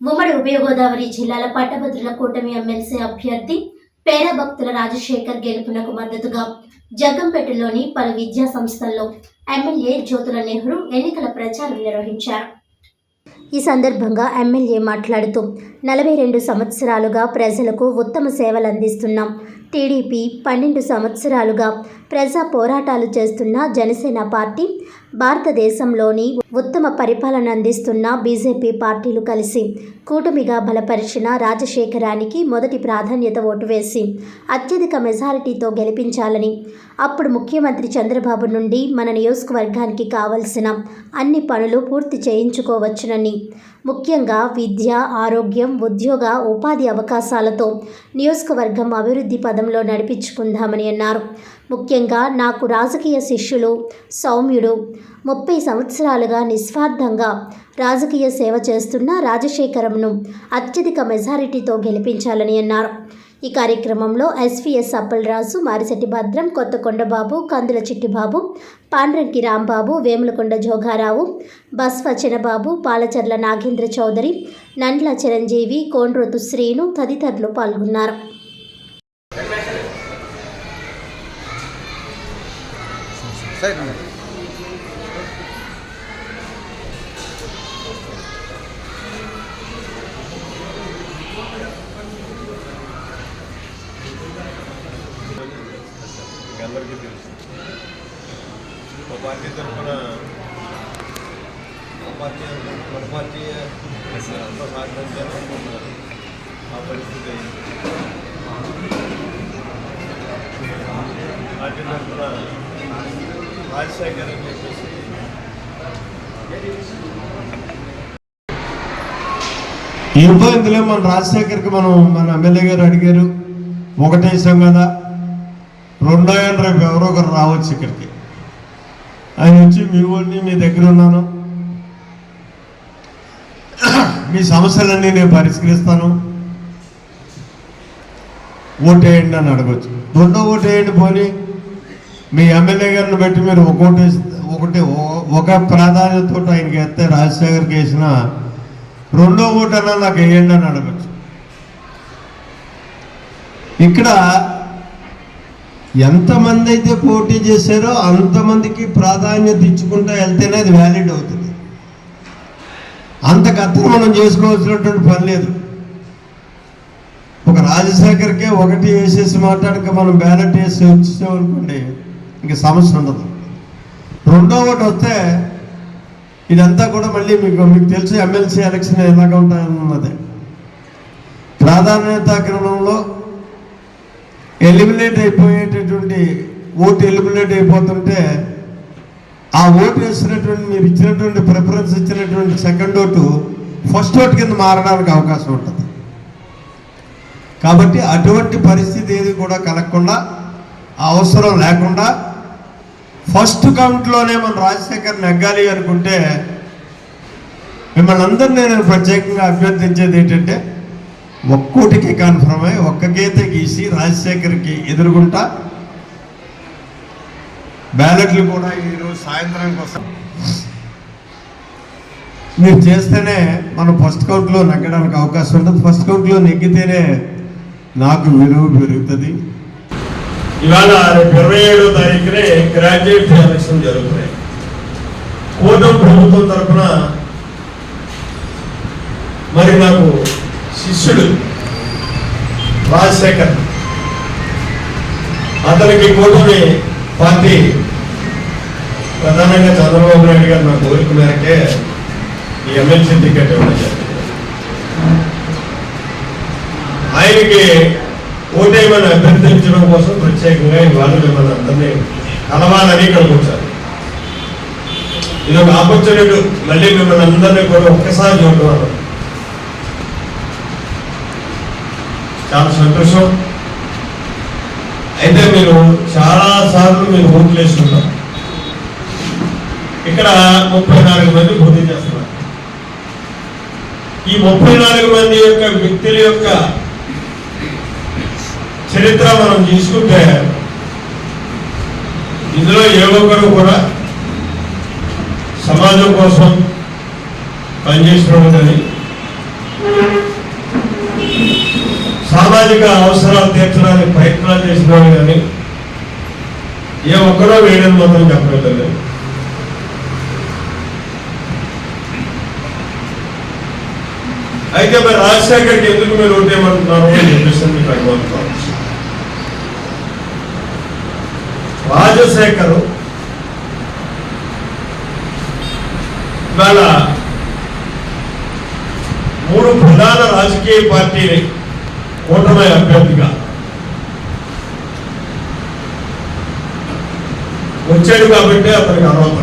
ఉమ్మడి ఉభయ గోదావరి జిల్లాల పట్టభద్రుల కూటమి ఎమ్మెల్సీ అభ్యర్థి పేద భక్తుల రాజశేఖర్ గెలుపునకు మద్దతుగా జగ్గంపేటలోని పలు విద్యా సంస్థల్లో ఎమ్మెల్యే జ్యోతుల నెహ్రూ ఎన్నికల ప్రచారం నిర్వహించారు. ఈ సందర్భంగా ఎమ్మెల్యే మాట్లాడుతూ నలభై రెండు సంవత్సరాలుగా ప్రజలకు ఉత్తమ సేవలు అందిస్తున్నాం. టీడీపీ పన్నెండు సంవత్సరాలుగా ప్రజా పోరాటాలు చేస్తున్న జనసేన పార్టీ భారతదేశంలోని ఉత్తమ పరిపాలన అందిస్తున్న బీజేపీ పార్టీలు కలిసి కూటమిగా బలపరిచిన రాజశేఖరానికి మొదటి ప్రాధాన్యత ఓటు వేసి అత్యధిక మెజారిటీతో గెలిపించాలని అప్పుడు ముఖ్యమంత్రి చంద్రబాబు నుండి మన నియోజకవర్గానికి కావలసిన అన్ని పనులు పూర్తి చేయించుకోవచ్చునని ముఖ్యంగా విద్య ఆరోగ్యం ఉద్యోగ ఉపాధి అవకాశాలతో నియోజకవర్గం అభివృద్ధి పదంలో నడిపించుకుందామని అన్నారు. ముఖ్యంగా నాకు రాజకీయ శిష్యులు సౌమ్యుడు ముప్పై సంవత్సరాలుగా నిస్వార్థంగా రాజకీయ సేవ చేస్తున్న రాజశేఖరంను అత్యధిక మెజారిటీతో గెలిపించాలని అన్నారు. ఈ కార్యక్రమంలో ఎస్వీఎస్ అప్పలరాజు మారిశెట్టి భద్రం కొత్తకొండబాబు కందుల చిట్టిబాబు పాండ్రంకి రాంబాబు వేములకొండ జోగారావు బస్వ చినబాబు పాలచర్ల నాగేంద్ర చౌదరి నండ్ల చిరంజీవి కోండ్రోతు శ్రీను తదితరులు పాల్గొన్నారు. సైడ్ మీకు అందరికీ తెలుసు మా పార్టీ తరఫున మా పార్టీ మన పార్టీ అంతా సహకరించారు ఆ పరిస్థితి అయింది. పార్టీ తరఫున రాజశేఖర్ అని చెప్పేసి ఇబ్బందులే మన రాజశేఖర్కి మనం మన ఎమ్మెల్యే గారు అడిగారు ఒకటేసాం కదా రెండో ఏళ్ళు రేపు ఎవరో ఒకరు రావచ్చు ఇక్కడికి. ఆయన వచ్చి మీ ఊరిని మీ దగ్గర ఉన్నాను. మీ సమస్యలన్నీ నేను పరిష్కరిస్తాను. ఓటేయండి అని అడగచ్చు. రెండో ఓటేయండి పోనీ. మీ ఎమ్మెల్యే గారిని బట్టి మీరు ఒకటి ఒకటి ఒక ప్రాధాన్యతతో ఆయనకి వేస్తే రాజశేఖర్కి వేసిన రెండో ఓటన్నా నాకు వేయండి అని అడగచ్చు. ఇక్కడ ఎంతమంది అయితే పోటీ చేశారో అంతమందికి ప్రాధాన్యత ఇచ్చుకుంటూ వెళ్తేనే అది వ్యాలిడ్ అవుతుంది. అంతకత్తను మనం చేసుకోవాల్సినటువంటి పని లేదు. ఒక రాజశేఖర్కే ఒకటి వేసేసి మాట్లాడక మనం బ్యాలెట్ వేసి వచ్చేసామనుకోండి ఇంక సమస్య ఉండదు. రెండో ఒకటి వస్తే ఇదంతా కూడా మళ్ళీ మీకు మీకు తెలుసు ఎమ్మెల్సీ ఎలక్షన్ ఎలాగ ఉంటాయన్నది. ప్రాధాన్యత క్రమంలో ఎలిమినేట్ అయిపోయేటటువంటి ఓటు ఎలిమినేట్ అయిపోతుంటే ఆ ఓటు వేసినటువంటి మీరు ఇచ్చినటువంటి ప్రిఫరెన్స్ ఇచ్చినటువంటి సెకండ్ ఓటు ఫస్ట్ ఓటు కింద మారడానికి అవకాశం ఉంటుంది. కాబట్టి అటువంటి పరిస్థితి ఏది కూడా కలగకుండా ఆ అవసరం లేకుండా ఫస్ట్ కౌంట్లోనే మన రాజశేఖర్ నెగ్గాలి అనుకుంటే మిమ్మల్ని అందరినీ నేను ప్రత్యేకంగా అభ్యర్థించేది ఏంటంటే ఒక్కోటికి కన్ఫర్మ్ అయ్యి ఒక్క గీత గీసి రాజశేఖర్కి ఎదురుగుంటా. బ్యాలెట్లు కూడా ఈరోజు సాయంత్రం కోసం. మీరు చేస్తేనే మనం ఫస్ట్ కౌంట్లో నెగ్గడానికి అవకాశం ఉంటుంది. ఫస్ట్ కౌంట్లో నెగ్గితేనే నాకు విలువ పెరుగుతుంది. ఇవాళ రేపు ఇరవై ఏడో తారీఖునే గ్రాడ్యుయేట్ ఎలక్షన్ జరుగుతున్నాయి. కూటమి ప్రభుత్వం తరఫున మరి నాకు శిష్యుడు రాజశేఖర్. అతనికి కూటమి పార్టీ. ప్రధానంగా చంద్రబాబు నాయుడు గారు నా కోరిక మేరకే ఈ ఎమ్మెల్సీ టికెట్ ఇవ్వడం జరిగింది. ఆయనకి ఓటేయమని అభ్యర్థించడం కోసం ప్రత్యేకంగా ఇవాళ మిమ్మల్ని అందరినీ కలవాలని ఇక్కడికి వచ్చారు. ఇది ఒక ఆపర్చునిటీ. మళ్ళీ మిమ్మల్ని అందరినీ కూడా ఒక్కసారి చూడడం చాలా సంతోషం. అయితే మీరు చాలా సార్లు మీరు ఓట్లు వేసుకుంటారు ఇక్కడ ముప్పై నాలుగు మంది పోటీ చేస్తున్నారు. ఈ ముప్పై నాలుగు మంది యొక్క వ్యక్తుల యొక్క చరిత్ర మనం తీసుకుంటే ఇందులో ఏ ఒక్కరు కూడా సమాజం కోసం పనిచేసినటువంటిది సామాజిక అవసరాలు తీర్చడానికి ప్రయత్నాలు చేసిన వాళ్ళు కానీ ఏ ఒక్కరో వేయడం మాత్రం చెప్పలేదు అయితే మరి రాజశేఖర్కి ఎందుకు మీరు ఓటేయమంటున్నారు అని చెప్పేసి మీకు అర్థం కావచ్చు. రాజశేఖర్ ఇవాళ మూడు ప్రధాన రాజకీయ పార్టీని కూటమి అభ్యర్థిగా వచ్చాడు కాబట్టి అతనికి అర్హత